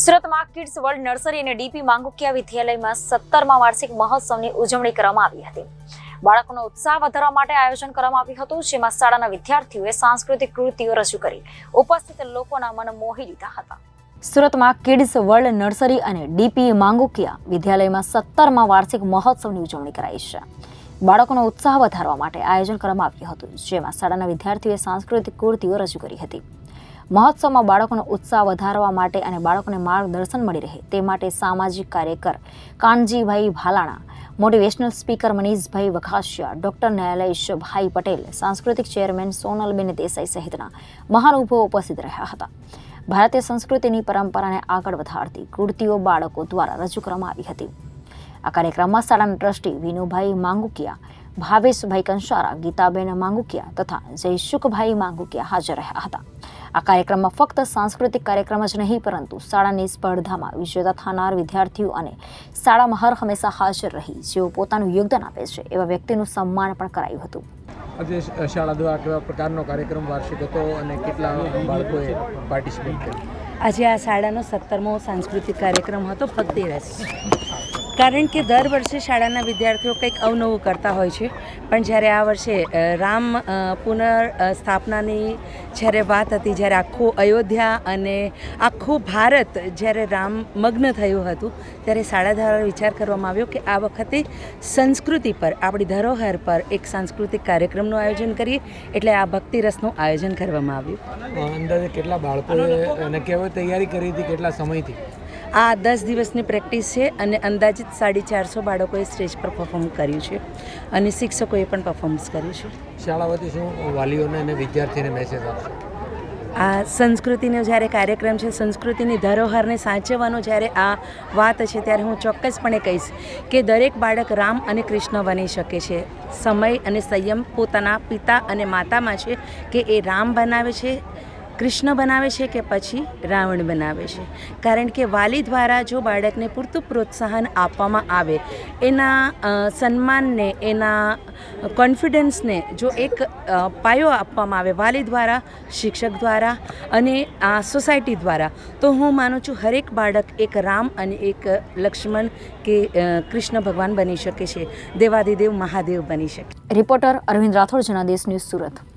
સુરતમાં kids world nursery અને DP Mangukiya વિદ્યાલયમાં સત્તરમા વાર્ષિક મહોત્સવની ઉજવણી કરવામાં આવી હતી. બાળકોનો ઉત્સાહ વધારવા માટે આયોજન કરવામાં આવ્યું હતું, જેમાં શાળાના વિદ્યાર્થીઓએ સાંસ્કૃતિક કૃતિઓ રજૂ કરી. ઉપસ્થિત લોકોના મન મોહી લીધા હતા. સુરતમાં કિડ્સ વર્લ્ડ નર્સરી અને ડીપી માંગુકિયા વિદ્યાલયમાં સત્તરમા વાર્ષિક મહોત્સવની ઉજવણી કરાઈ છે. બાળકોનો ઉત્સાહ વધારવા માટે આયોજન કરવામાં આવ્યું હતું, જેમાં શાળાના વિદ્યાર્થીઓએ સાંસ્કૃતિક કૃતિઓ રજૂ કરી હતી. મહોત્સવમાં બાળકોનો ઉત્સાહ વધારવા માટે અને બાળકોને માર્ગદર્શન મળી રહે તે માટે સામાજિક કાર્યકર Kanjibhai Bhalana, motivational speaker Manishbhai Vakhasiya doctor ન્યાયાલયશભાઈ Patel, સાંસ્કૃતિક ચેરમેન સોનલબેન દેસાઈ સહિતના મહાનુભાવો ઉપસ્થિત રહ્યા હતા. ભારતીય સંસ્કૃતિની પરંપરાને આગળ વધારતી કૃતિઓ બાળકો દ્વારા રજૂ કરવામાં આવી હતી. આ કાર્યક્રમમાં શાળાના ટ્રસ્ટી વિનુભાઈ માંગુકિયા, ભાવેશભાઈ કંસારા, ગીતાબેન માંગુકિયા તથા જયશુખભાઈ માંગુકિયા હાજર રહ્યા હતા. આ કાર્યક્રમમાં ફક્ત સાંસ્કૃતિક કાર્યક્રમ જ નહીં પરંતુ શાળાની સ્પર્ધામાં વિજેતા થનાર વિદ્યાર્થીઓ અને શાળામાં હર હંમેશા હાજર રહી. જેઓ પોતાનું યોગદાન આપે છે એવા વ્યક્તિનું સન્માન પણ કરાયું હતું. આજે શાળા દ્વારા કેવા પ્રકારનો કાર્યક્રમ વાર્ષિક હતો અને કેટલા બાળકોએ પાર્ટિસિપેટ કર્યું? આજે આ શાળાનો સત્તરમો સાંસ્કૃતિક કાર્યક્રમ હતો ફક્ત રસ કારણ કે દર વર્ષે શાળાના વિદ્યાર્થીઓ કંઈક અવનવું કરતા હોય છે. પણ જ્યારે આ વર્ષે રામ અ, સ્થાપનાની જ્યારે વાત હતી જ્યારે આખું અયોધ્યા અને આખું ભારત જ્યારે રામ મગ્ન થયું હતું ત્યારે શાળા દ્વારા વિચાર કરવામાં આવ્યો કે આ વખતે સંસ્કૃતિ પર આપણી ધરોહર પર એક સાંસ્કૃતિક કાર્યક્રમનું આયોજન કરીએ. એટલે આ ભક્તિ રસનું આયોજન કરવામાં આવ્યું. અંદાજે કેટલા બાળકોએ અને કેવી તૈયારી કરી હતી કેટલા સમયથી? આ દસ દિવસની પ્રેક્ટિસ છે અને અંદાજિત સાડી ચારસો બાળકોએ સ્ટેજ પર પરફોર્મ કર્યું છે અને શિક્ષકોએ પણ પરફોર્મન્સ કર્યું છે. શાળા વતી શું વાલીઓને અને વિદ્યાર્થીને મેસેજ આપશો? આ સંસ્કૃતિનો જ્યારે કાર્યક્રમ છે સંસ્કૃતિની ધરોહરને સાચવવાનો જ્યારે આ વાત છે ત્યારે હું ચોક્કસપણે કહીશ કે દરેક બાળક રામ અને કૃષ્ણ બની શકે છે. સમય અને સંયમ પોતાના પિતા અને માતામાં છે કે એ રામ બનાવે છે કૃષ્ણ બનાવે છે કે પછી રાવણ બનાવે છે? કારણ કે વાલી દ્વારા જો બાળકને પૂરતું પ્રોત્સાહન આપવામાં આવે, એના સન્માનને, એના કોન્ફિડન્સને જો એક પાયો આપવામાં આવે વાલી દ્વારા, શિક્ષક દ્વારા અને આ સોસાયટી દ્વારા, તો હું માનું છું હરેક બાળક એક રામ અને એક લક્ષ્મણ કે કૃષ્ણ ભગવાન બની શકે છે. દેવાદિદેવ મહાદેવ બની શકે. Reporter Arvind Rathod, Janadesh news Surat.